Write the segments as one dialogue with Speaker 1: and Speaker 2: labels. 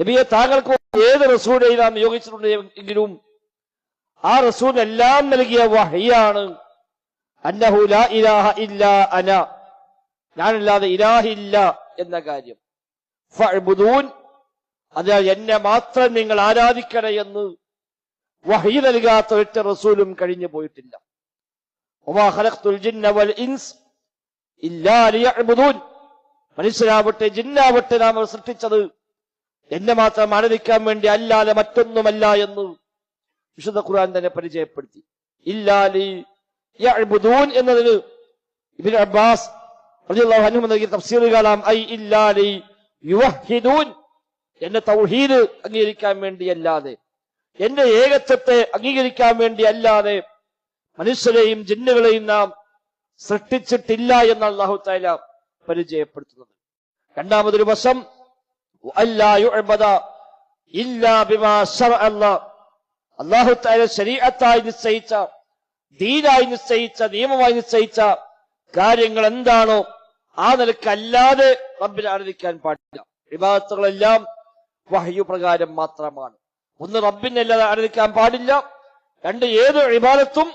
Speaker 1: നബിയെ താങ്കൾക്ക് ഏത് റസൂലിനെ നാം നിയോഗിച്ചിട്ടുണ്ട് എങ്കിലും ആ റസൂൽ എല്ലാം നൽകിയ വഹിയാണ് ലാ ഇലാഹ ഇല്ല അന. ഞാനല്ലാതെ ഇലാഹില്ല എന്ന കാര്യം. അതിനാൽ എന്നെ മാത്രം നിങ്ങൾ ആരാധിക്കണേ എന്ന് വഹി നൽകാത്ത ഒറ്റ റസൂലും കഴിഞ്ഞു പോയിട്ടില്ല. മനുഷ്യരാവട്ടെ ജിന്നാവട്ടെ നാം സൃഷ്ടിച്ചത് എന്നെ മാത്രം ആരാധിക്കാൻ വേണ്ടി അല്ലാതെ മറ്റൊന്നുമല്ല എന്ന് വിശുദ്ധ ഖുർആൻ തന്നെ പരിചയപ്പെടുത്തി. ഇല്ലാലി എന്നതിന് ഇബ്നു അബ്ബാസ് നൽകിയ ഐ ഇല്ലാലി എന്റെ തൗഹീദ് അംഗീകരിക്കാൻ വേണ്ടി അല്ലാതെ എന്റെ ഏകത്വത്തെ അംഗീകരിക്കാൻ വേണ്ടി അല്ലാതെ മനുഷ്യരെയും ജിന്നുകളെയും നാം സൃഷ്ടിച്ചിട്ടില്ല എന്നാണ് അള്ളാഹു താല പരിചയപ്പെടുത്തുന്നത്. രണ്ടാമതൊരു വശം അള്ളാഹു താല ശരീഅത്തായി നിശ്ചയിച്ച ദീനായി നിശ്ചയിച്ച നിയമമായി നിശ്ചയിച്ച കാര്യങ്ങൾ എന്താണോ ആ നിലയ്ക്ക് അല്ലാതെ റബ്ബിനെ ആരാധിക്കാൻ പാടില്ല. വിവാദത്തുകളെല്ലാം വഹയു പ്രകാരം മാത്രമാണ്. ഒന്ന് റബ്ബിനെ അല്ലാതെ ആരാധിക്കാൻ പാടില്ല. രണ്ട് ഏത് വിവാദത്തും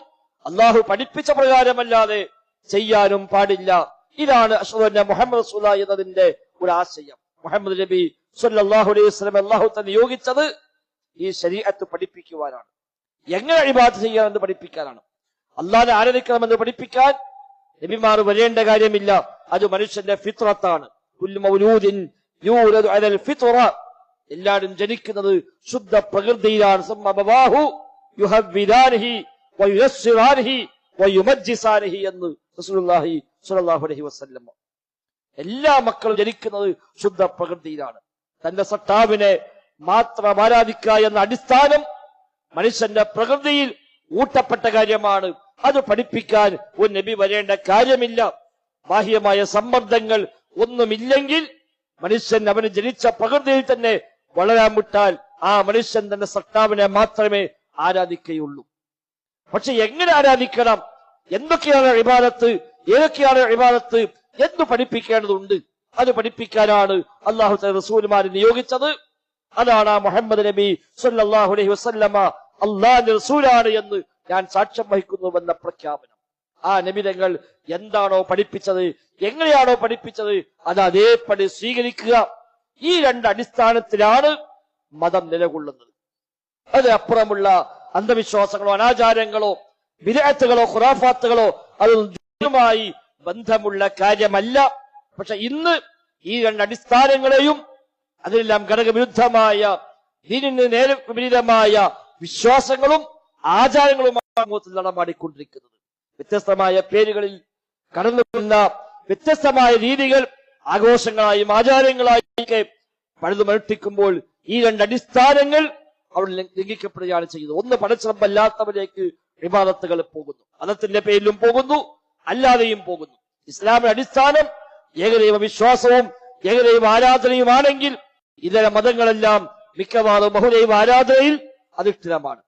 Speaker 1: അള്ളാഹു പഠിപ്പിച്ച പ്രകാരമല്ലാതെ ചെയ്യാനും പാടില്ല. ഇതാണ് അഷ്ഹദു മുഹമ്മദ് സുല എന്നതിന്റെ ഒരു ആശയം. മുഹമ്മദ് നബി സല്ലല്ലാഹു അലൈഹി വസല്ലം അള്ളാഹു തന്നെ നിയോഗിച്ചത് ഈ ശരീരത്ത് പഠിപ്പിക്കുവാനാണ്. എങ്ങനെ അഴിബാത്ത് ചെയ്യാമെന്ന് പഠിപ്പിക്കാനാണ്. അള്ളാഹെ ആരാധിക്കണമെന്ന് പഠിപ്പിക്കാൻ നബിമാർ വരേണ്ട കാര്യമില്ല. അത് മനുഷ്യന്റെ ഫിത്രത്താണ് എല്ലാരും ജനിക്കുന്നത് ശുദ്ധ പ്രകൃതിയിലാണ്. എന്ന് എല്ലാ മക്കളും ജനിക്കുന്നത് ശുദ്ധ പ്രകൃതിയിലാണ്. തന്റെ സട്ടാവിനെ മാത്രം ആരാധിക്കുക എന്ന അടിസ്ഥാനം മനുഷ്യന്റെ പ്രകൃതിയിൽ ഊട്ടപ്പെട്ട കാര്യമാണ്. അത് പഠിപ്പിക്കാൻ ഒരു നബി വരേണ്ട കാര്യമില്ല. ബാഹ്യമായ സമ്മർദ്ദങ്ങൾ ഒന്നുമില്ലെങ്കിൽ മനുഷ്യൻ അവന് ജനിച്ച പ്രകൃതിയിൽ തന്നെ വളരാൻ വിട്ടാൽ ആ മനുഷ്യൻ തന്റെ സട്ടാവിനെ മാത്രമേ ആരാധിക്കുകയുള്ളൂ. പക്ഷെ എങ്ങനെ ആരാധിക്കണം? എന്തൊക്കെയാണ് ഇബാദത്ത്? ഏതൊക്കെയാണ് ഇബാദത്ത്? എന്ന് പഠിപ്പിക്കേണ്ടതുണ്ട്? അത് പഠിപ്പിക്കാനാണ് അള്ളാഹു റസൂൽമാരെ നിയോഗിച്ചത്. അതാണ് ആ മുഹമ്മദ് നബി സല്ലാഹു അലൈഹി വസല്ലമ അള്ളാഹിന്റെ റസൂലാണ് എന്ന് ഞാൻ സാക്ഷ്യം വഹിക്കുന്നുവെന്ന പ്രഖ്യാപനം. ആ നബിതങ്ങൾ എന്താണോ പഠിപ്പിച്ചത് എങ്ങനെയാണോ പഠിപ്പിച്ചത് അത് അതേപടി സ്വീകരിക്കുക. ഈ രണ്ട് അടിസ്ഥാനത്തിലാണ് മതം നിലകൊള്ളുന്നത്. അതിനപ്പുറമുള്ള അന്ധവിശ്വാസങ്ങളോ അനാചാരങ്ങളോ വിരാത്തുകളോ ഖുറാഫാത്തുകളോ അത് ബന്ധമുള്ള കാര്യമല്ല. പക്ഷെ ഇന്ന് ഈ രണ്ട് അടിസ്ഥാനങ്ങളെയും അതിലെല്ലാം ഘടകവിരുദ്ധമായ ദീനിന് നേരെ വിപരീതമായ വിശ്വാസങ്ങളും ആചാരങ്ങളുമാണ് സമൂഹത്തിൽ നടമാടിക്കൊണ്ടിരിക്കുന്നത് വ്യത്യസ്തമായ പേരുകളിൽ കടന്നു വരുന്ന വ്യത്യസ്തമായ രീതികൾ ആഘോഷങ്ങളായും ആചാരങ്ങളായും ഒക്കെ പലതും ഈ രണ്ട് അടിസ്ഥാനങ്ങൾ അവിടെ ലംഘിക്കപ്പെടുകയാണ് ചെയ്യുന്നത്. ഒന്ന് പടച്ചിറമ്പല്ലാത്തവരേക്ക് വിവാദത്തുകൾ പോകുന്നു. മതത്തിന്റെ പേരിലും പോകുന്നു അല്ലാതെയും പോകുന്നു. ഇസ്ലാമിന്റെ അടിസ്ഥാനം ഏകദൈവ വിശ്വാസവും ഏകദൈവ ആരാധനയുമാണെങ്കിൽ ഇതര മതങ്ങളെല്ലാം മിക്കവാറും ബഹുദൈവ ആരാധനയിൽ അധിഷ്ഠിതമാണ്.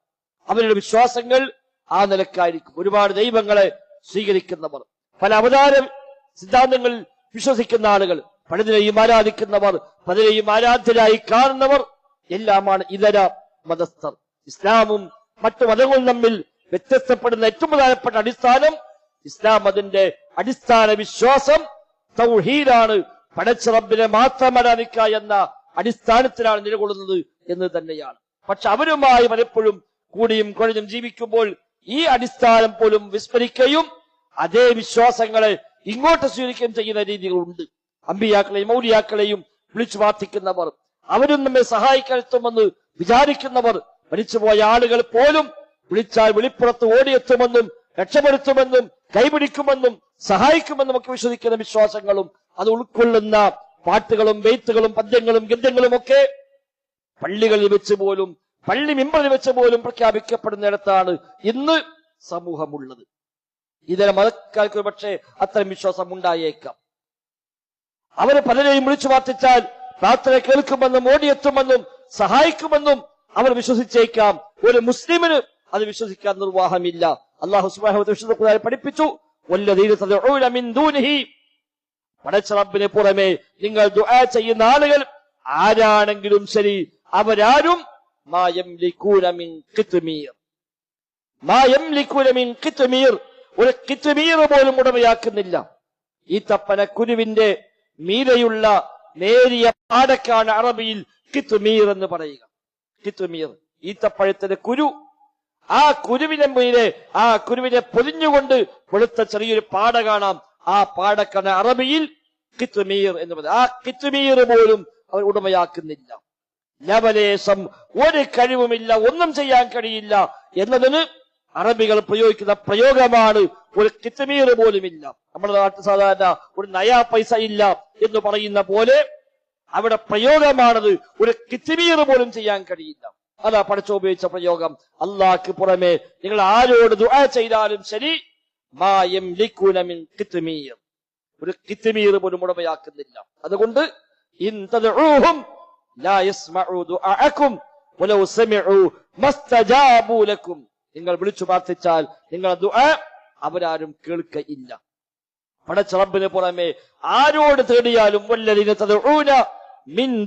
Speaker 1: അവരുടെ വിശ്വാസങ്ങൾ ആ നിലക്കായിരിക്കും. ഒരുപാട് ദൈവങ്ങളെ സ്വീകരിക്കുന്നവർ പല അവതാര സിദ്ധാന്തങ്ങളിൽ വിശ്വസിക്കുന്ന ആളുകൾ പലതിനെയും ആരാധിക്കുന്നവർ പലരെയും ആരാധ്യരായി കാണുന്നവർ എല്ലാമാണ് ഇതര മതസ്ഥർ. ഇസ്ലാമും മറ്റു മതങ്ങളും തമ്മിൽ വ്യത്യസ്തപ്പെടുന്ന ഏറ്റവും പ്രധാനപ്പെട്ട അടിസ്ഥാനം ഇസ്ലാം അതിന്റെ അടിസ്ഥാന വിശ്വാസം തൗഹീദാണ്. പടച്ച റബ്ബിനെ മാത്രം ആരാധിക്കുക എന്ന അടിസ്ഥാനത്തിലാണ് നിലകൊള്ളുന്നത് എന്ന് തന്നെയാണ്. പക്ഷെ അവരുമായി പലപ്പോഴും കൂടിയും കുഴഞ്ഞും ജീവിക്കുമ്പോൾ ഈ അടിസ്ഥാനം പോലും വിസ്മരിക്കുകയും അതേ വിശ്വാസങ്ങളെ ഇങ്ങോട്ട് സ്വീകരിക്കുകയും ചെയ്യുന്ന രീതികളുണ്ട്. അമ്പിയാക്കളെയും മൗലിയാക്കളെയും വിളിച്ചു പ്രാർത്ഥിക്കുന്നവർ അവരും നമ്മെ സഹായിക്കാനെത്തുമെന്ന് വിചാരിക്കുന്നവർ മരിച്ചുപോയ ആളുകൾ പോലും വിളിച്ചാൽ വെളിപ്പുറത്ത് ഓടിയെത്തുമെന്നും രക്ഷപ്പെടുത്തുമെന്നും കൈപിടിക്കുമെന്നും സഹായിക്കുമെന്നും ഒക്കെ വിശ്വസിക്കുന്ന വിശ്വാസങ്ങളും അത് ഉൾക്കൊള്ളുന്ന പാട്ടുകളും വെയ്ത്തുകളും പദ്യങ്ങളും ഗദ്യങ്ങളും ഒക്കെ പള്ളികളിൽ വെച്ച് പോലും പള്ളി മിമ്പറിൽ വെച്ച് പോലും പ്രഖ്യാപിക്കപ്പെടുന്നിടത്താണ് ഇന്ന് സമൂഹമുള്ളത്. ഇതര മതക്കാർക്ക് പക്ഷേ അത്തരം വിശ്വാസം ഉണ്ടായേക്കാം. അവരെ പലരെയും വിളിച്ചു പ്രാർത്ഥിച്ചാൽ പ്രാർത്ഥന കേൾക്കുമെന്നും ഓടിയെത്തുമെന്നും സഹായിക്കുമെന്നും അവർ വിശ്വസിച്ചേക്കാം. ഒരു മുസ്ലിമിന് അത് വിശ്വസിക്കാൻ നിർവാഹമില്ല. അള്ളാഹു തആല പഠിപ്പിച്ചു പടച്ചറബിന് പുറമെ നിങ്ങൾ ദുആ ചെയ്യുന്ന ആളുകൾ ആരാണെങ്കിലും ശരി അവരാരും ഒരു കിത്തുമീർ പോലും ഉടമയാക്കുന്നില്ല. ഈ തപ്പന കുരുവിന്റെ മീരയുള്ള നേരിയ പാടക്കാണ് അറബിയിൽ കിത്തുമീർ എന്ന് പറയുക. കിത്തുമീർ ഈത്തപ്പഴത്തിന്റെ കുരു ആ കുരുവിനെ മീരെ ആ കുരുവിനെ പൊതിഞ്ഞുകൊണ്ട് വെളുത്ത ചെറിയൊരു പാട കാണാം. ആ പാടക്കാണ് അറബിയിൽ കിത്തുമീർ എന്ന് പറയുന്നത്. ആ കിത്തുമീർ പോലും അവർ ഉടമയാക്കുന്നില്ല. ലവലേശം ഒരു കഴിവുമില്ല ഒന്നും ചെയ്യാൻ കഴിയില്ല എന്നതിന് അറബികൾ പ്രയോഗിക്കുന്ന പ്രയോഗമാണ് ഒരു കിത്തുമീർ പോലുമില്ല. നമ്മുടെ നാട്ടിൽ സാധാരണ ഒരു നയാ പൈസ ഇല്ല എന്ന് പറയുന്ന പോലെ അവിടെ പ്രയോഗമാണത് ഒരു കിത്തുമീർ പോലും ചെയ്യാൻ കഴിയില്ല. അതാ പഠിച്ചു ഉപയോഗിച്ച പ്രയോഗം. അള്ളാഹ്ക്ക് പുറമെ നിങ്ങൾ ആരോട് ദുആ ചെയ്താലും ശരി. മായം ഒരു കിത്തുമീർ പോലും ഉടമയാക്കുന്നില്ല. അതുകൊണ്ട് നിങ്ങൾ വിളിച്ചു പ്രാർത്ഥിച്ചാൽ നിങ്ങൾ അവരാരും കേൾക്കയില്ല. പടച്ചറബിന് പുറമെ ആരോട് തേടിയാലും മിൻ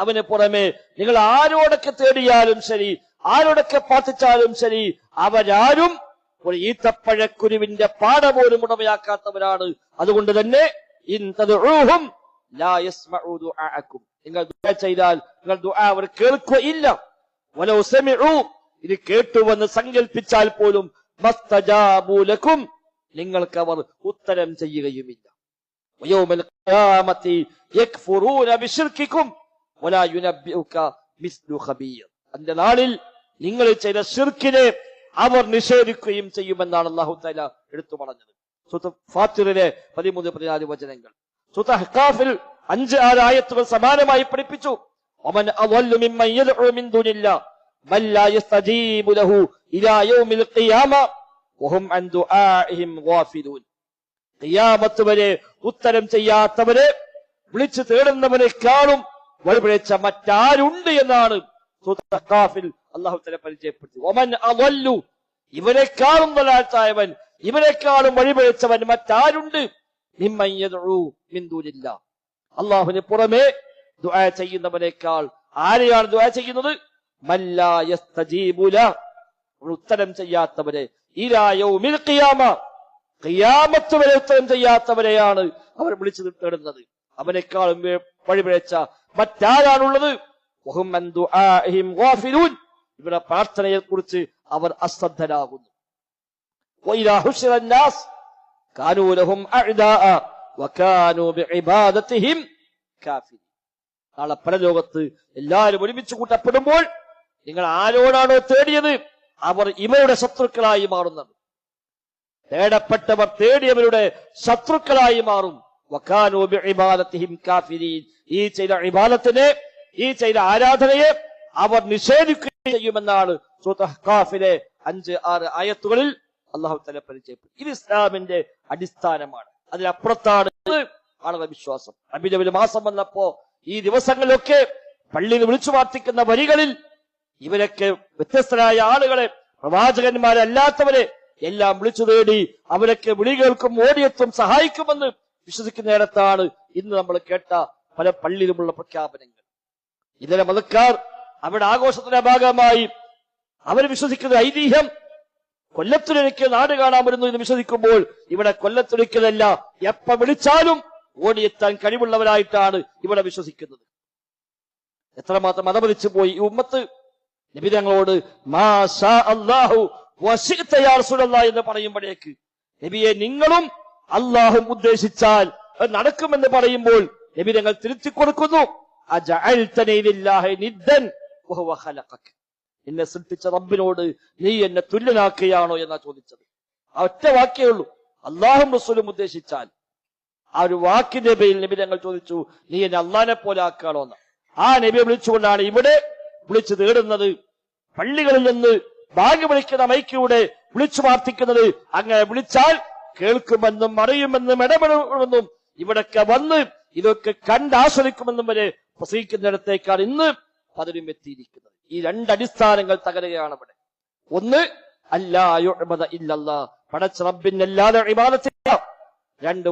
Speaker 1: അവന് പുറമെ നിങ്ങൾ ആരോടൊക്കെ തേടിയാലും ശരി ആരോടൊക്കെ പ്രാർത്ഥിച്ചാലും ശരി അവരാരും ഒരു ഈത്തപ്പഴക്കുരുവിന്റെ പാട പോലും ഉടമയാക്കാത്തവരാണ്. അതുകൊണ്ട് തന്നെ നിങ്ങൾ ദുആ ചെയ്താൽ നിങ്ങൾ ദുആ അവർ കേൾക്കുകയില്ല. ഇത് കേട്ടുവെന്ന് സങ്കല്പിച്ചാൽ പോലും നിങ്ങൾക്ക് അവർ ഉത്തരം ചെയ്യുകയുമില്ല. ويوم القيامة يكفرون بشرككم ولا ينبئك مثل خبير അന്റെ നാളിൽ നിങ്ങൾ ചെയ്ത ഷിർക്കിനെ അവർ നിഷേധിക്കുകയും ചെയ്യുമെന്നാണ് അള്ളാഹു തആല എടുത്തു പറഞ്ഞത് സുത്ത് ഫാത്തിറിലെ പതിമൂന്ന് പതിനാല് വചനങ്ങൾ സുത്ത് ഹക്കാഫിൽ അഞ്ച് ആറ് ആയത്തുകൾ സമാനമായി പഠിപ്പിച്ചു ഒമൻ അളല്ലു മിമ്മൻ യദ്ഉ മിൻ ദുനില്ലാ ബൽ ലാ യസ്തജീബു ലഹു ഇലാ യൗമിൽ ഖിയാമ വഹും അൻ ദുആഇഹിം ഗാഫിലൂൻ ഖിയാമത്ത് വരെ ഉത്തരം ചെയ്യാത്തവരെ വിളിച്ചു തേടുന്നവനെക്കാളും വഴിപിഴച്ച മറ്റാരുണ്ട് എന്നാണ് അള്ളാഹു തല പരിചയപ്പെടുത്തി ഒമൻ അവല്ലു ഇവരെക്കാളും വലാത്തായവൻ ഇവരെക്കാളും വഴിപിഴച്ചവൻ മറ്റാരുണ്ട്? ദൂനില്ലാ. അള്ളാഹുവിന് പുറമേ ദുആ ചെയ്യുന്നവനേക്കാൾ ആരെയാണ് ദുആ ചെയ്യുന്നത്? ഉത്തരം ചെയ്യാത്തവരെ. ഇലാ യൗമിൽ ഖിയാമ ഖിയാമത്ത് ഉത്തരം ചെയ്യാത്തവരെയാണ് അവർ വിളിച്ചു തേടുന്നത്. അവനേക്കാളും വഴിപിഴച്ച മറ്റാരാണുള്ളത്? ഇവരുടെ പ്രാർത്ഥനയെ കുറിച്ച് അവർ അശ്രദ്ധരാകുന്നു. നാളെ പരലോകത്ത് എല്ലാവരും ഒരുമിച്ച് കൂട്ടപ്പെടുമ്പോൾ നിങ്ങൾ ആരോടാണോ തേടിയത്? അവർ ഇവരുടെ ശത്രുക്കളായി മാറുന്നത്. തേടപ്പെട്ടവർ തേടിയവരുടെ ശത്രുക്കളായി മാറും. വക്കാനോ കാഫിരീൻ ഈ ചെയ്ത ഇബാദത്തിനെ ഈ ചെയ്ത ആരാധനയെ അവർ നിഷേധിക്കുകയും ചെയ്യുമെന്നാണ് സൂറത്ത് അഞ്ച് ആറ് ആയത്തുകളിൽ അള്ളാഹു തല പരിചയപ്പെട്ടു ഇത് ഇസ്ലാമിന്റെ അടിസ്ഥാനമാണ്. അതിലപ്പുറത്താണ് ആളുടെ വിശ്വാസം. അബിലബിൽ മാസം വന്നപ്പോ ഈ ദിവസങ്ങളിലൊക്കെ പള്ളിയിൽ വിളിച്ചു പ്രാർത്ഥിക്കുന്ന വരികളിൽ ഇവരൊക്കെ വ്യത്യസ്തരായ ആളുകളെ പ്രവാചകന്മാരല്ലാത്തവരെ എല്ലാം വിളിച്ചു തേടി അവരൊക്കെ വിളി കേൾക്കും ഓടിയെത്തും സഹായിക്കുമെന്ന് വിശ്വസിക്കുന്നിടത്താണ് ഇന്ന് നമ്മൾ കേട്ട പല പള്ളിയിലുമുള്ള പ്രഖ്യാപനങ്ങൾ. ഇന്നലെ മതക്കാർ അവരുടെ ആഘോഷത്തിന്റെ ഭാഗമായി അവർ വിശ്വസിക്കുന്ന ഐതിഹ്യം കൊല്ലത്തുരയ്ക്ക് നാട് കാണാൻ വരുന്നു എന്ന് വിശ്വസിക്കുമ്പോൾ ഇവിടെ കൊല്ലത്തൊരുക്കലല്ല എപ്പ വിളിച്ചാലും ഓടിയെത്താൻ കഴിവുള്ളവരായിട്ടാണ് ഇവിടെ വിശ്വസിക്കുന്നത്. എത്രമാത്രം മതമതിച്ചു പോയി ഈ ഉമ്മത്ത്? നബി തങ്ങളോട് മാ അല്ലാഹു വശിഅ്ത യാ റസൂലല്ലാഹ് എന്ന് പറയുമ്പോഴേക്ക് നബിയെ നിങ്ങളും അള്ളാഹും ഉദ്ദേശിച്ചാൽ നടക്കുമെന്ന് പറയുമ്പോൾ നബി തങ്ങൾ തിരുത്തി കൊടുക്കുന്നു? എന്നെ സൃഷ്ടിച്ച റബ്ബിനോട് നീ എന്നെ തുല്യനാക്കുകയാണോ എന്നാ ചോദിച്ചത്. ആ ഒറ്റ വാക്കേ ഉള്ളൂ. അള്ളാഹും റസൂലും ഉദ്ദേശിച്ചാൽ. ആ ഒരു വാക്കിന്റെ പേരിൽ നബി തങ്ങൾ ചോദിച്ചു നീ എന്നെ അള്ളാനെ പോലെ ആക്കുകയാണോ എന്ന്? ആ നബിയെ വിളിച്ചുകൊണ്ടാണ് ഇവിടെ വിളിച്ചു തേടുന്നത്. പള്ളികളിൽ നിന്ന് ഭാഗ്യ വിളിക്കുന്ന മൈക്കിലൂടെ വിളിച്ചു പ്രാർത്ഥിക്കുന്നത്. അങ്ങനെ വിളിച്ചാൽ കേൾക്കുമെന്നും അറിയുമെന്നും ഇടപെടുമെന്നും ഇവിടൊക്കെ വന്ന് ഇതൊക്കെ കണ്ടാസ്വദിക്കുമെന്നും വരെ പ്രസംഗിക്കുന്നിടത്തേക്കാണ് ഇന്ന് പലരും എത്തിയിരിക്കുന്നത്. ഈ രണ്ടടിസ്ഥാനങ്ങൾ തകരുകയാണ് അവിടെ ഒന്ന് അല്ലായുഅബദ ഇല്ലല്ല. പടച്ച റബ്ബിനല്ലാതെ ഇബാദത്തില്ല. രണ്ട്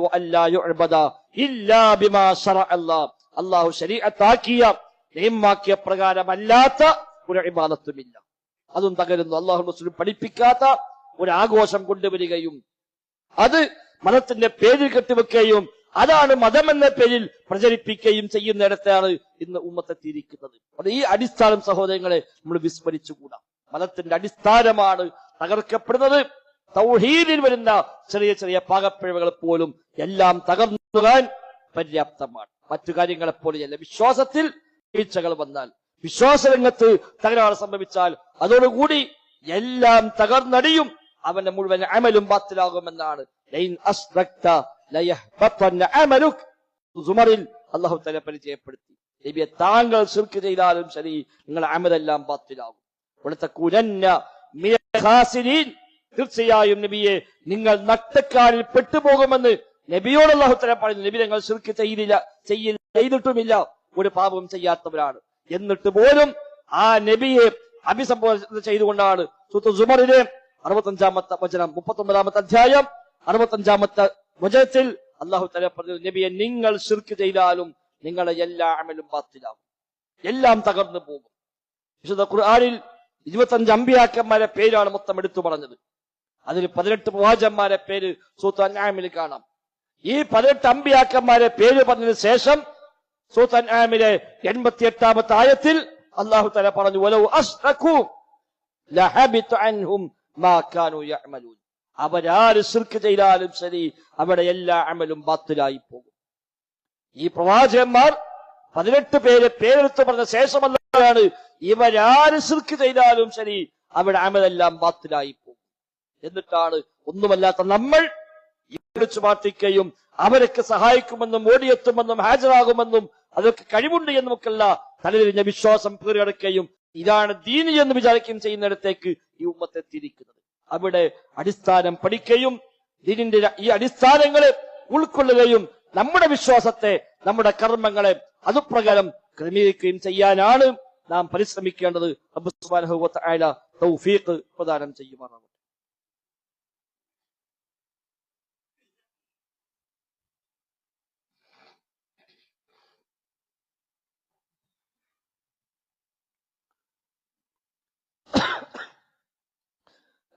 Speaker 1: ബിമാ ശറഅ അല്ലാ അള്ളാഹു ശരീഅത്താക്കിയ നിയമാക്കിയ പ്രകാരമല്ലാത്ത ഒരു ഇബാദത്തുമില്ല. അതും തകരുന്നു. അള്ളാഹു മുസ്ലിം പഠിപ്പിക്കാത്ത ഒരു ആഘോഷം കൊണ്ടുവരികയും അത് മതത്തിന്റെ പേരിൽ കെട്ടിവെക്കുകയും അതാണ് മതം എന്ന പേരിൽ പ്രചരിപ്പിക്കുകയും ചെയ്യുന്നിടത്താണ് ഇന്ന് ഉമ്മത്തെത്തിയിരിക്കുന്നത്. അത് ഈ അടിസ്ഥാനം സഹോദരങ്ങളെ നമ്മൾ വിസ്മരിച്ചുകൂടാ. മതത്തിന്റെ അടിസ്ഥാനമാണ് തകർക്കപ്പെടുന്നത്. തൗഹീദിൽ വരുന്ന ചെറിയ ചെറിയ പാകപ്പിഴവുകൾ പോലും എല്ലാം തകർന്നുകാൻ പര്യാപ്തമാണ്. മറ്റു കാര്യങ്ങളെ പോലെയല്ല. വിശ്വാസത്തിൽ വീഴ്ചകൾ വന്നാൽ വിശ്വാസരംഗത്ത് തകരാറ് സംഭവിച്ചാൽ അതോടുകൂടി എല്ലാം തകർന്നടിയും അവന്റെ മുഴുവൻ അമലും ബാത്തിലാകുമെന്നാണ്. ലൈൻ. സുമറിൽ അള്ളാഹു തല പരിചയപ്പെടുത്തി നബിയെ താങ്കൾ ശിർക്ക് ചെയ്താലും ശരി. നിങ്ങളുടെ അമലെല്ലാം ബാത്തിലാവും തീർച്ചയായും നബിയെ നിങ്ങൾ നട്ടക്കാരിൽ പെട്ടുപോകുമെന്ന് നബിയോട് അള്ളാഹു തല പറഞ്ഞു നബി നിങ്ങൾ ശിർക്ക് ചെയ്തില്ല ചെയ്യില്ല ചെയ്തിട്ടുമില്ല. ഒരു പാപവും ചെയ്യാത്തവരാണ്. എന്നിട്ട് പോലും ആ നബിയെ അഭിസംബോധന ചെയ്തുകൊണ്ടാണ് സൂത്ത് സുമറിലെ അറുപത്തഞ്ചാമത്തെ വചനം മുപ്പത്തൊമ്പതാമത്തെ അധ്യായം അറുപത്തഞ്ചാമത്തെ വചനത്തിൽ അള്ളാഹു തല പറഞ്ഞു നബിയെ നിങ്ങൾ ശിർക്ക് ചെയ്താലും നിങ്ങളെ എല്ലാ അമലും പാത്തിലാവും എല്ലാം തകർന്നു പോകും. വിശുദ്ധ ഖുർആനിൽ ഇരുപത്തഞ്ച് അമ്പിയാക്കന്മാരെ പേരാണ് മൊത്തം എടുത്തു പറഞ്ഞത്. അതിൽ പതിനെട്ട് പ്രവാചന്മാരെ പേര് സൂത്ത് അന്നാമിൽ കാണാം. ഈ പതിനെട്ട് അമ്പിയാക്കന്മാരെ പേര് പറഞ്ഞതിന് ശേഷം സൂത്ത് അന്നാമിലെ എൺപത്തി എട്ടാമത്തെ ആയത്തിൽ അള്ളാഹു തല പറഞ്ഞു അവരാര് സിർക്ക് ചെയ്താലും ശരി അവിടെ എല്ലാ അമലും ബാത്തിലായി പോകും. ഈ പ്രവാചകന്മാർ പതിനെട്ട് പേരെ പേരെടുത്ത് പറഞ്ഞ ശേഷമല്ലാണ് ഇവരാര് സിർക്ക് ചെയ്താലും ശരി അവിടെ അമലെല്ലാം ബാത്തിലായി പോകും. എന്നിട്ടാണ് ഒന്നുമല്ലാത്ത നമ്മൾ വിളിച്ചു പാർട്ടിക്കയും അവരൊക്കെ സഹായിക്കുമെന്നും ഓടിയെത്തുമെന്നും ഹാജരാകുമെന്നും അതൊക്കെ കഴിവുണ്ട് എന്നുമൊക്കെയുള്ള തലതിരിഞ്ഞ വിശ്വാസം കീറിയടക്കുകയും ഇതാണ് ദീനി എന്ന് വിചാരിക്കുകയും ചെയ്യുന്നിടത്തേക്ക് ഈ ഉമ്മത്തെത്തിയിരിക്കുന്നത് അവിടെ അടിസ്ഥാനം പഠിക്കുകയും ദിനിന്റെ ഈ അടിസ്ഥാനങ്ങളെ ഉൾക്കൊള്ളുകയും നമ്മുടെ വിശ്വാസത്തെ നമ്മുടെ കർമ്മങ്ങളെ അതുപ്രകാരം ക്രമീകരിക്കുകയും ചെയ്യാനാണ് നാം പരിശ്രമിക്കേണ്ടത്. റബ്ബ് സുബ്ഹാനഹു തൗഫീഖ് പ്രദാനം ചെയ്യുമാറാവട്ടെ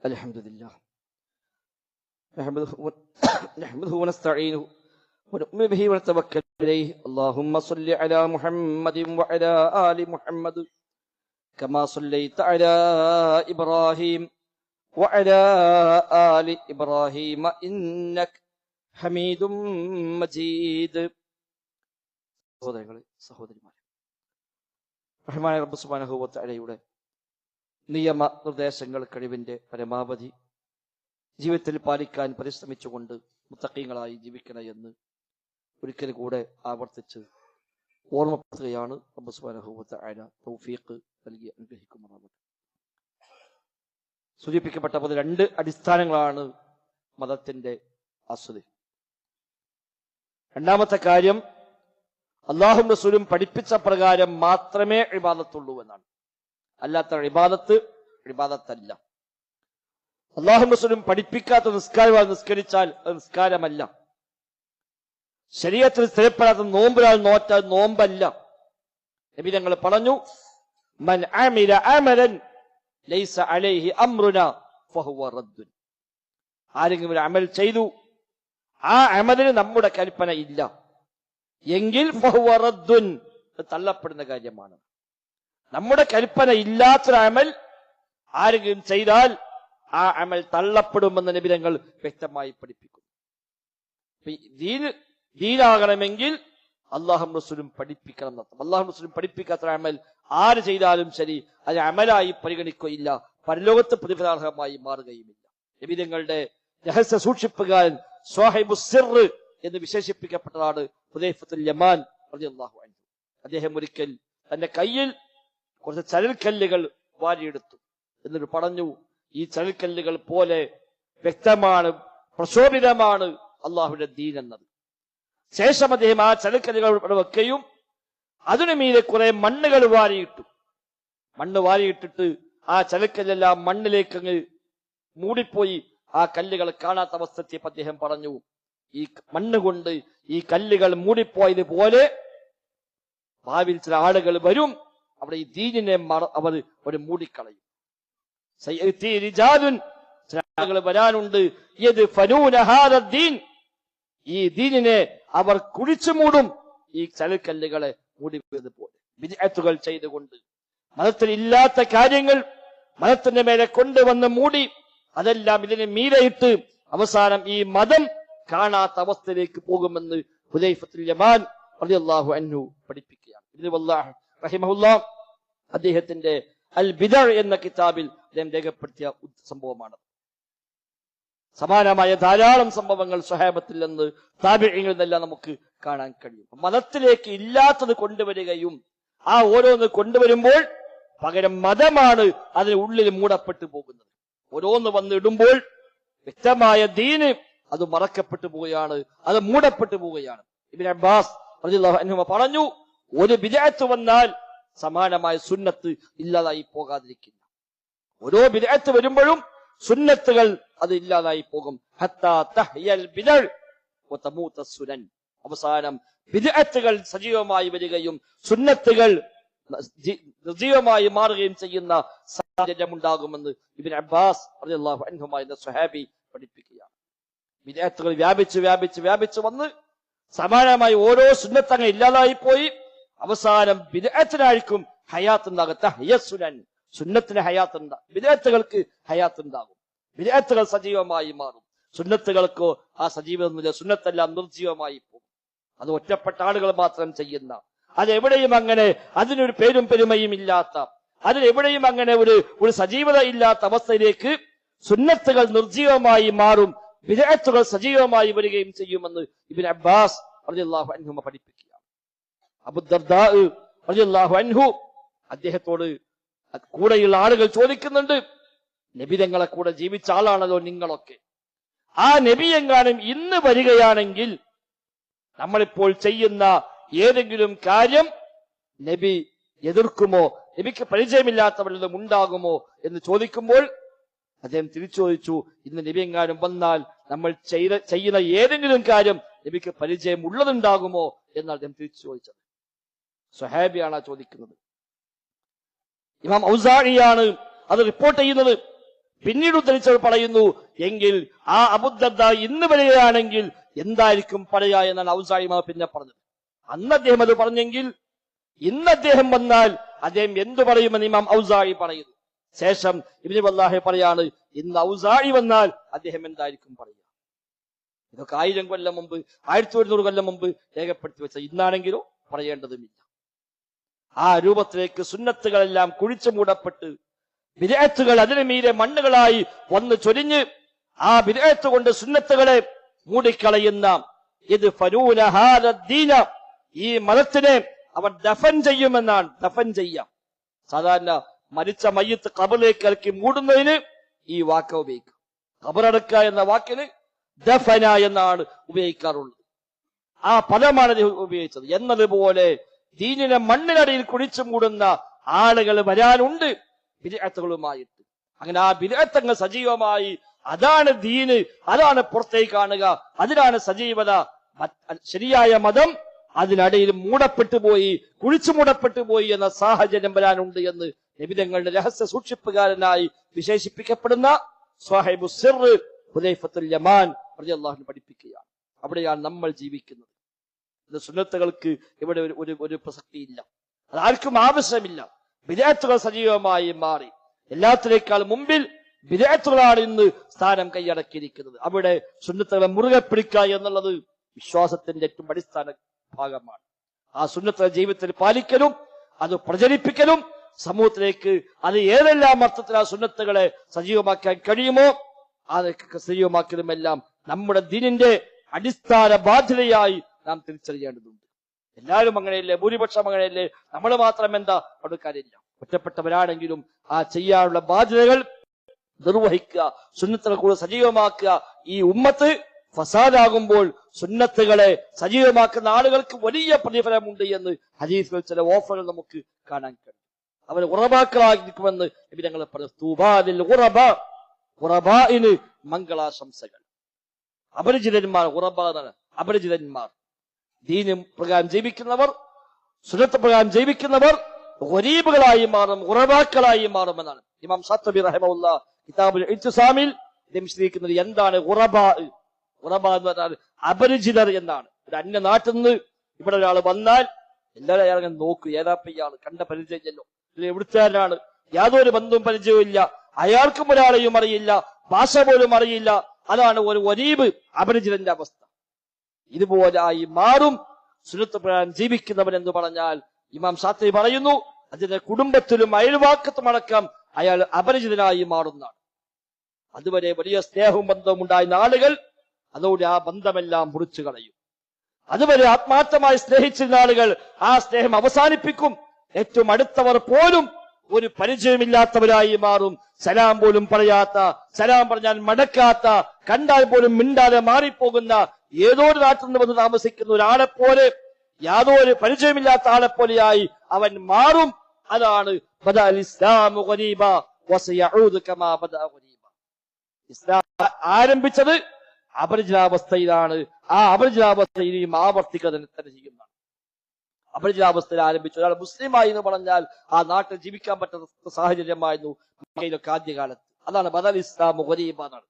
Speaker 1: الحمد لله نحمده ون- نحمده ونستعينه ونؤمن به ونتوكل عليه اللهم صل على محمد وعلى آل محمد كما صليت على إبراهيم وعلى آل إبراهيم إنك حميد مجيد സഹോദരങ്ങളെ സഹോദരിമാരെ റഹ്മാൻ റബ്ബ് സുബ്ഹാനഹു വ തആലയുടെ നിയമ നിർദ്ദേശങ്ങൾ കഴിവിന്റെ പരമാവധി ജീവിതത്തിൽ പാലിക്കാൻ പരിശ്രമിച്ചുകൊണ്ട് മുത്തക്കീങ്ങളായി ജീവിക്കണം എന്ന് ഒരിക്കൽ കൂടെ ആവർത്തിച്ച് ഓർമ്മപ്പെടുത്തുകയാണ് തൗഫീഖ് നൽകി അനുഗ്രഹിക്കുമാറാവട്ടെ. സൂചിപ്പിക്കപ്പെട്ട പോലെ രണ്ട് അടിസ്ഥാനങ്ങളാണ് മതത്തിന്റെ അസ്വതി രണ്ടാമത്തെ കാര്യം അള്ളാഹു റസൂലും പഠിപ്പിച്ച പ്രകാരം മാത്രമേ ഇബാദത്തുള്ളൂ എന്നാണ്. അല്ലാത്ത ഇബാദത്ത് ഇബാദത്തല്ല. അള്ളാഹു റസൂലും പഠിപ്പിക്കാത്ത നിസ്കാരം നിസ്കരിച്ചാൽ അത് നിസ്കാരമല്ല. ശരീരത്തിൽ സ്ഥിരപ്പെടാത്ത നോമ്പിനാൽ നോറ്റാൽ നോമ്പല്ല. നബി ഞങ്ങൾ പറഞ്ഞു മൻ അമലൻ ലൈസ അലൈഹി ഫഹുവ റദ്ദുൻ ആരെങ്കിലും ഒരു അമൽ ചെയ്തു ആ അമലിന് നമ്മുടെ കൽപ്പന ഇല്ല. എങ്കിൽ ഫഹുവ റദ്ദുൻ തള്ളപ്പെടുന്ന കാര്യമാണ്. നമ്മുടെ കൽപ്പന ഇല്ലാത്തൊരു അമൽ ആരെങ്കിലും ചെയ്താൽ ആ അമൽ തള്ളപ്പെടുമെന്ന് നിബിധങ്ങൾ വ്യക്തമായി പഠിപ്പിക്കുന്നു. ദീന് ദീനാകണമെങ്കിൽ അള്ളാഹു റസൂലും പഠിപ്പിക്കണം എന്നർത്ഥം അള്ളാഹു റസൂലും പഠിപ്പിക്കാത്ത അമൽ ആര് ചെയ്താലും ശരി അത് അമലായി പരിഗണിക്കുകയില്ല പരലോകത്ത് പ്രതിഫലാർഹമായി മാറുകയുമില്ല. നിബിധങ്ങളുടെ രഹസ്യ സൂക്ഷിപ്പുകാരൻ സ്വാഹിബു സിർ എന്ന് വിശേഷിപ്പിക്കപ്പെട്ടതാണ് ഹുദൈഫത്തുൽ യമാൻ അദ്ദേഹം ഒരിക്കൽ തന്റെ കയ്യിൽ കുറച്ച് ചരൽക്കല്ലുകൾ വാരിയെടുത്തു. എന്നിട്ട് പറഞ്ഞു ഈ ചരൽക്കല്ലുകൾ പോലെ വ്യക്തമാണ് പ്രശോഭിതമാണ് അള്ളാഹുവിന്റെ ദീൻ എന്നത്. ശേഷം അദ്ദേഹം ആ ചരൽക്കല്ലുകൾ വെക്കുകയും അതിനു മീതെ കുറെ മണ്ണുകൾ വാരിയിട്ടു. മണ്ണ് വാരിയിട്ടിട്ട് ആ ചരൽക്കല്ലെല്ലാം മണ്ണിലേക്ക് അങ്ങ് മൂടിപ്പോയി ആ കല്ലുകൾ കാണാത്ത അവസ്ഥയെത്തിയപ്പോൾ അദ്ദേഹം പറഞ്ഞു ഈ മണ്ണ് കൊണ്ട് ഈ കല്ലുകൾ മൂടിപ്പോയതുപോലെ ഭാവിയിൽ ചില ആളുകൾ വരും അവിടെ ഈ ദീനിനെ അവർ അവർ മൂടിക്കളയും. വരാനുണ്ട്. ഈ ദീനിനെ അവർ കുഴിച്ചു മൂടും. ഈ ചലക്കല്ലുകളെ പോലെ. വിദഗ്ധകൾ ചെയ്തുകൊണ്ട്. മതത്തിൽ ഇല്ലാത്ത കാര്യങ്ങൾ മതത്തിന്റെ മേലെ കൊണ്ടുവന്ന് മൂടി. അതെല്ലാം ഇതിനെ മീരയിട്ട് അവസാനം ഈ മതം കാണാത്ത അവസ്ഥയിലേക്ക് പോകുമെന്ന് ഹുദൈഫത്തുൽ യമാൻ അള്ളാഹു അന്നു പഠിപ്പിക്കുകയാണ്. ഇത് വല്ലാഹ് റഹിമഹുല്ലാ അദ്ദേഹത്തിന്റെ അൽ ബിദർ എന്ന കിതാബിൽ അദ്ദേഹം രേഖപ്പെടുത്തിയ സംഭവമാണ്. സമാനമായ ധാരാളം സംഭവങ്ങൾ സ്വഹാബത്തിൽ നിന്ന് താപിഴങ്ങളിൽ നിന്നെല്ലാം നമുക്ക് കാണാൻ കഴിയും. മതത്തിലേക്ക് ഇല്ലാത്തത് കൊണ്ടുവരികയും ആ ഓരോന്ന് കൊണ്ടുവരുമ്പോൾ പകരം മതമാണ് അതിന് ഉള്ളിൽ മൂടപ്പെട്ടു പോകുന്നത്. ഓരോന്ന് വന്നിടുമ്പോൾ വ്യക്തമായ ദീന് അത് മറക്കപ്പെട്ടു പോവുകയാണ് അത് മൂടപ്പെട്ടു പോവുകയാണ്. ഇബിൻ അബ്ബാസ് പറഞ്ഞു ഒരു വിജയത്ത് വന്നാൽ സമാനമായ സുന്നത്ത് ഇല്ലാതായി പോകാതിരിക്കില്ല. ഓരോ വിജയത്ത് വരുമ്പോഴും സുന്നത്തുകൾ അത് ഇല്ലാതായി പോകും. സുനൻ. അവസാനം വിജയത്തുകൾ സജീവമായി വരികയും സുന്നത്തുകൾ നിർജീവമായി മാറുകയും ചെയ്യുന്ന സാഹചര്യം ഉണ്ടാകുമെന്ന് ഇബിൻ അബ്ബാസ് സ്വഹാബി പഠിപ്പിക്കുകയാണ്. വിദേഹത്തുകൾ വ്യാപിച്ച് വ്യാപിച്ച് വ്യാപിച്ച് വന്ന് സമാനമായി ഓരോ സുന്നത്തങ്ങൾ ഇല്ലാതായി പോയി. അവസാനം വിദേഹത്തിനായിരിക്കും ഹയാത്ത് ഹയസുനൻ സുന്നത്തിന് ഹയാത്ത് ഉണ്ടാകും വിദേഹത്തുകൾക്ക് ഹയാത്ത് ഉണ്ടാകും വിദേഹത്തുകൾ സജീവമായി മാറും. സുന്നത്തുകൾക്കോ ആ സജീവമില്ല സുന്നത്തെല്ലാം നിർജീവമായി പോകും. അത് ഒറ്റപ്പെട്ട ആളുകൾ മാത്രം ചെയ്യുന്ന അതെവിടെയും അങ്ങനെ അതിനൊരു പേരും പെരുമയും ഇല്ലാത്ത അതിലെവിടെയും അങ്ങനെ ഒരു ഒരു സജീവത ഇല്ലാത്ത അവസ്ഥയിലേക്ക് സുന്നത്തുകൾ നിർജീവമായി മാറും. വിദഗ്ധകൾ സജീവമായി വരികയും ചെയ്യുമെന്ന് ഇബിൻ അബ്ബാസ് റളിയല്ലാഹു അൻഹുമ പഠിപ്പിക്കുക അബുദർദാ റളിയല്ലാഹു അൻഹു അദ്ദേഹത്തോട് കൂടെയുള്ള ആളുകൾ ചോദിക്കുന്നുണ്ട് നബിതങ്ങളെ കൂടെ ജീവിച്ച ആളാണല്ലോ നിങ്ങളൊക്കെ. ആ നബി ഇന്ന് വരികയാണെങ്കിൽ നമ്മളിപ്പോൾ ചെയ്യുന്ന ഏതെങ്കിലും കാര്യം നബി എതിർക്കുമോ? നബിക്ക് പരിചയമില്ലാത്ത വല്ലതും ഉണ്ടാകുമോ? എന്ന് ചോദിക്കുമ്പോൾ അദ്ദേഹം തിരിച്ചു ചോദിച്ചു ഇന്ന് നബി വന്നാൽ നമ്മൾ ചെയ്ത ചെയ്യുന്ന ഏതെങ്കിലും കാര്യം നബിക്ക് പരിചയം ഉള്ളതുണ്ടാകുമോ എന്ന് അദ്ദേഹം തിരിച്ചു ചോദിച്ചത് സ്വഹാബിയാണ് ആ ചോദിക്കുന്നത്. ഇമാം ഔസാഴിയാണ് അത് റിപ്പോർട്ട് ചെയ്യുന്നത്. പിന്നീട് ഉദ്ധരിച്ചവർ പറയുന്നു എങ്കിൽ ആ അബുദ്ധ ഇന്ന് വരികയാണെങ്കിൽ എന്തായിരിക്കും പറയുക എന്നാണ് ഔസാഴിമാർ പിന്നെ പറഞ്ഞത്. അന്ന് അദ്ദേഹം അത് പറഞ്ഞെങ്കിൽ ഇന്ന് അദ്ദേഹം വന്നാൽ അദ്ദേഹം എന്തു പറയുമെന്ന് ഇമാം ഔസാഴി പറയുന്നു. ശേഷം ഇബിനി വല്ലാഹെ പറയാണ് ഇന്ന് ഔസാഴി വന്നാൽ അദ്ദേഹം എന്തായിരിക്കും പറയുക. ഇതൊക്കെ ആയിരം കൊല്ലം മുമ്പ് ആയിരത്തി ഒരുന്നൂറ് കൊല്ലം മുമ്പ് രേഖപ്പെടുത്തി വെച്ച ഇന്നാണെങ്കിലോ പറയേണ്ടതുമില്ല. ആ രൂപത്തിലേക്ക് സുന്നത്തുകളെല്ലാം കുഴിച്ചു മൂടപ്പെട്ട് വിരേത്തുകൾ അതിനു മീരെ മണ്ണുകളായി വന്ന് ചൊരിഞ്ഞ് ആ വിരയത്ത് കൊണ്ട് സുന്നത്തുകളെ മൂടിക്കളയുന്ന ഇത് ഫനൂനഹാലദ്ദീന ഈ മതത്തിനെ അവൻ ദഫൻ ചെയ്യുമെന്നാണ് ദഫൻ ചെയ്യാം. സാധാരണ മരിച്ച മയ്യത്ത് കബറിലേക്ക് ഇറക്കി മൂടുന്നതിന് ഈ വാക്ക് ഉപയോഗിക്കും. കബറടക്ക എന്ന വാക്കിന് ദഫന എന്നാണ് ഉപയോഗിക്കാറുള്ളത്. ആ പദമാണ് ഉപയോഗിച്ചത്. എന്നതുപോലെ ദീനിനെ മണ്ണിനടിയിൽ കുഴിച്ചു മൂടുന്ന ആളുകൾ വരാനുണ്ട്. ബിരഹത്തുകളുമായിട്ട് അങ്ങനെ ആ ബിരഹത്തങ്ങൾ സജീവമായി. അതാണ് ദീന് അതാണ് പുറത്തേക്ക് കാണുക അതിനാണ് സജീവത. ശരിയായ മതം അതിനടിയിൽ മൂടപ്പെട്ടു പോയി കുഴിച്ചു മൂടപ്പെട്ടു പോയി എന്ന സാഹചര്യം വരാനുണ്ട് എന്ന് നിബിതങ്ങളുടെ രഹസ്യ സൂക്ഷിപ്പുകാരനായി വിശേഷിപ്പിക്കപ്പെടുന്ന സ്വാഹിബു സിർ ഹുദൈഫത്തുൽ യമാൻ റളിയല്ലാഹു പഠിപ്പിക്കുകയാണ്. അവിടെയാണ് നമ്മൾ ജീവിക്കുന്നത്. സുന്നത്തുകൾക്ക് ഇവിടെ ഒരു ഒരു പ്രസക്തിയില്ല. അതാർക്കും ആവശ്യമില്ല. വിദേഹത്തുകൾ സജീവമായി മാറി. എല്ലാത്തിനേക്കാൾ മുമ്പിൽ വിദേഹത്തുകളാണ് ഇന്ന് സ്ഥാനം കൈയടക്കിയിരിക്കുന്നത്. അവിടെ സുന്നത്തുകളെ മുറുകെ പിടിക്കുക എന്നുള്ളത് വിശ്വാസത്തിന്റെ ഏറ്റവും അടിസ്ഥാന ഭാഗമാണ്. ആ സുന്നത്തുകളെ ജീവിതത്തിൽ പാലിക്കലും അത് പ്രചരിപ്പിക്കലും സമൂഹത്തിലേക്ക് അത് ഏതെല്ലാം അർത്ഥത്തിൽ ആ സുന്നത്തുകളെ സജീവമാക്കാൻ കഴിയുമോ അതൊക്കെ സജീവമാക്കലുമെല്ലാം നമ്മുടെ ദിനിന്റെ അടിസ്ഥാന ബാധ്യതയായി നാം തിരിച്ചറിയേണ്ടതുണ്ട്. എല്ലാവരും അങ്ങനെയല്ലേ? ഭൂരിപക്ഷം അങ്ങനെയല്ലേ? നമ്മൾ മാത്രം എന്താ? കാര്യമില്ല ഒറ്റപ്പെട്ടവരാണെങ്കിലും ആ ചെയ്യാനുള്ള ബാധ്യതകൾ നിർവഹിക്കുക സുന്നത്തിനെ കൂടെ സജീവമാക്കുക. ഈ ഉമ്മത്ത് ഫസാദാകുമ്പോൾ സുന്നത്തുകളെ സജീവമാക്കുന്ന ആളുകൾക്ക് വലിയ പ്രതിഫലമുണ്ട് എന്ന് ഹദീസുകൾ ചില ഓഫറുകൾ നമുക്ക് കാണാൻ കഴിയും. അവർ ഉറബാക്കളായിരിക്കുമെന്ന് ഞങ്ങൾ പറഞ്ഞു ഉറബ ഉറബായിന് മംഗളാശംസകൾ. അപരിചിതന്മാർ ഉറബ എന്നാണ് അപരിചിതന്മാർ. ദീനും പ്രകാരം ജീവിക്കുന്നവർ സുന്നത്ത് പ്രകാരം ജീവിക്കുന്നവർ ഗരീബുകളായി മാറും ഉറവാക്കളായി മാറുമെന്നാണ് ഇമാം സത്തബി റഹമുല്ല കിതാബുൽ ഇത്സാമിൽ ഇദ്ദേഹം വിശദീകരിക്കുന്നത് എന്താണ് ഉറബാ? ഉറബ എന്ന് പറഞ്ഞാൽ അപരിചിതർ എന്നാണ്. ഒരു അന്യ നാട്ടിൽ നിന്ന് ഇവിടെ ഒരാൾ വന്നാൽ എല്ലാവരും അയാൾ അങ്ങനെ നോക്കും. ഏതാപ്പയ്യാണ് കണ്ട പരിചയമല്ലോ ഇല്ല എവിടുത്തുകാരനാണ് യാതൊരു ബന്ധവും പരിചയവും ഇല്ല. അയാൾക്കും ഒരാളെയും അറിയില്ല. ഭാഷ പോലും അറിയില്ല. അതാണ് ഒരു ഒരീബ് അപരിചിതന്റെ അവസ്ഥ. ഇതുപോലായി മാറും. സുന്നത്ത് പ്രകാരം ജീവിക്കുന്നവൻ എന്ന് പറഞ്ഞാൽ ഇമാം സാത്രി പറയുന്നു അതിന്റെ കുടുംബത്തിലും അയൽവാക്കത്തും അടക്കം അയാൾ അപരിചിതനായി മാറുന്നതാണ്. അതുവരെ വലിയ സ്നേഹവും ബന്ധവും ഉണ്ടായിരുന്ന ആളുകൾ അതോടെ ആ ബന്ധമെല്ലാം മുറിച്ചു കളയും. അതുവരെ ആത്മാർത്ഥമായി സ്നേഹിച്ചിരുന്ന ആളുകൾ ആ സ്നേഹം അവസാനിപ്പിക്കും. ഏറ്റവും അടുത്തവർ പോലും ഒരു പരിചയമില്ലാത്തവരായി മാറും. സലാം പോലും പറയാത്ത സലാം പറഞ്ഞാൽ മടക്കാത്ത കണ്ടാൽ പോലും മിണ്ടാതെ മാറിപ്പോകുന്ന ഏതോ ഒരു നാട്ടിൽ നിന്ന് വന്ന് താമസിക്കുന്ന ഒരാളെ പോലെ യാതൊരു പരിചയമില്ലാത്ത ആളെ പോലെയായി അവൻ മാറും. അതാണ് ഇസ്ലാം ആരംഭിച്ചത് അപരിചിതാവസ്ഥയിലാണ്. ആ അപരിചിതാവസ്ഥ ഇനിയും ആവർത്തിക്കുക തന്നെ ചെയ്യുന്നതാണ്. അപരിചിതാവസ്ഥയിൽ ആരംഭിച്ചു. ഒരാൾ മുസ്ലിമായി എന്ന് പറഞ്ഞാൽ ആ നാട്ടിൽ ജീവിക്കാൻ പറ്റുന്ന സാഹചര്യമായിരുന്നു മക്കയിലൊക്കെ ആദ്യകാലത്ത് അതാണ് ബദൽ ഇസ്ലാം ഗരീബ എന്നാണ്.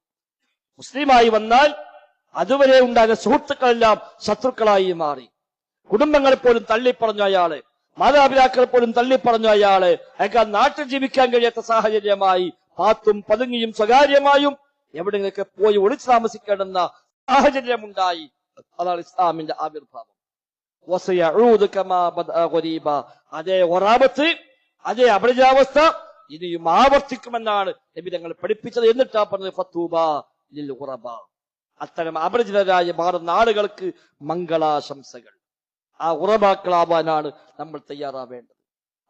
Speaker 1: മുസ്ലിമായി വന്നാൽ അതുവരെ ഉണ്ടായിരുന്ന സുഹൃത്തുക്കളെല്ലാം ശത്രുക്കളായി മാറി. കുടുംബങ്ങൾ പോലും തള്ളിപ്പറഞ്ഞു അയാൾ. മാതാപിതാക്കൾ പോലും തള്ളിപ്പറഞ്ഞു അയാൾ. അയാൾക്ക് ആ നാട്ടിൽ ജീവിക്കാൻ കഴിയാത്ത സാഹചര്യമായി പാത്തും പതുങ്ങിയും സ്വകാര്യമായും എവിടെയെങ്കിലൊക്കെ പോയി ഒളിച്ചു താമസിക്കേണ്ടുന്ന സാഹചര്യമുണ്ടായി. അതാണ് ഇസ്ലാമിന്റെ ആവിർഭാവം. അതേ ഒറാപത്ത് അതേ അപരിചാവസ്ഥ ഇനിയും ആവർത്തിക്കുമെന്നാണ് നബി തങ്ങൾ പഠിപ്പിച്ചത് എന്നിട്ടാ പറഞ്ഞത് ഫത്തൂബ ലിൽ ഉറബ അത്തരം അപരിചിതരായി മാറുന്ന ആളുകൾക്ക് മംഗളാശംസകൾ. ആ ഉറബാക്കളാവാനാണ് നമ്മൾ തയ്യാറാവേണ്ടത്.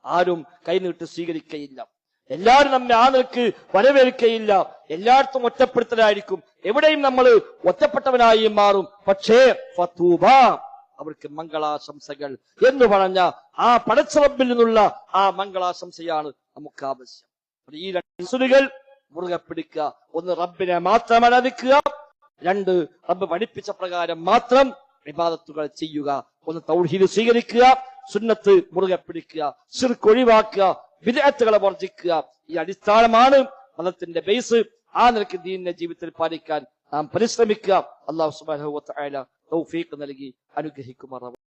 Speaker 1: ആരും കൈനീട്ട് സ്വീകരിക്കയില്ല. എല്ലാവരും നമ്മെ ആളുകൾക്ക് വരവേൽക്കയില്ല. എല്ലായിടത്തും ഒറ്റപ്പെടുത്തലായിരിക്കും. എവിടെയും നമ്മൾ ഒറ്റപ്പെട്ടവനായി മാറും. പക്ഷേ ഫത്തൂബ അവർക്ക് മംഗളാശംസകൾ എന്ന് പറഞ്ഞ ആ പടച്ചറബിൽ നിന്നുള്ള ആ മംഗളാശംസയാണ് നമുക്ക് ആവശ്യം. ഈ രണ്ടുകൾ മുറുകെ പിടിക്കുക. ഒന്ന് റബ്ബിനെ മാത്രം ആരാധിക്കുക രണ്ട് റബ്ബ് പഠിപ്പിച്ച പ്രകാരം മാത്രം വിവാദത്തുകൾ ചെയ്യുക. ഒന്ന് തൗഹീദ് സ്വീകരിക്കുക. സുന്നത്ത് മുറുകെ പിടിക്കുക. ശിർക്ക് ഒഴിവാക്കുക. വിദഗ്ധകളെ വർജിക്കുക ഈ അടിസ്ഥാനമാണ് മതത്തിന്റെ ബേസ് ആ നിലയ്ക്ക് ദീനിന്റെ ജീവിതത്തിൽ പാലിക്കാൻ നാം പരിശ്രമിക്കുക. അള്ളാഹു സുബാൻ തൗഫീഖ് നൽകി. അനുഗ്രഹിക്കുമാറാവും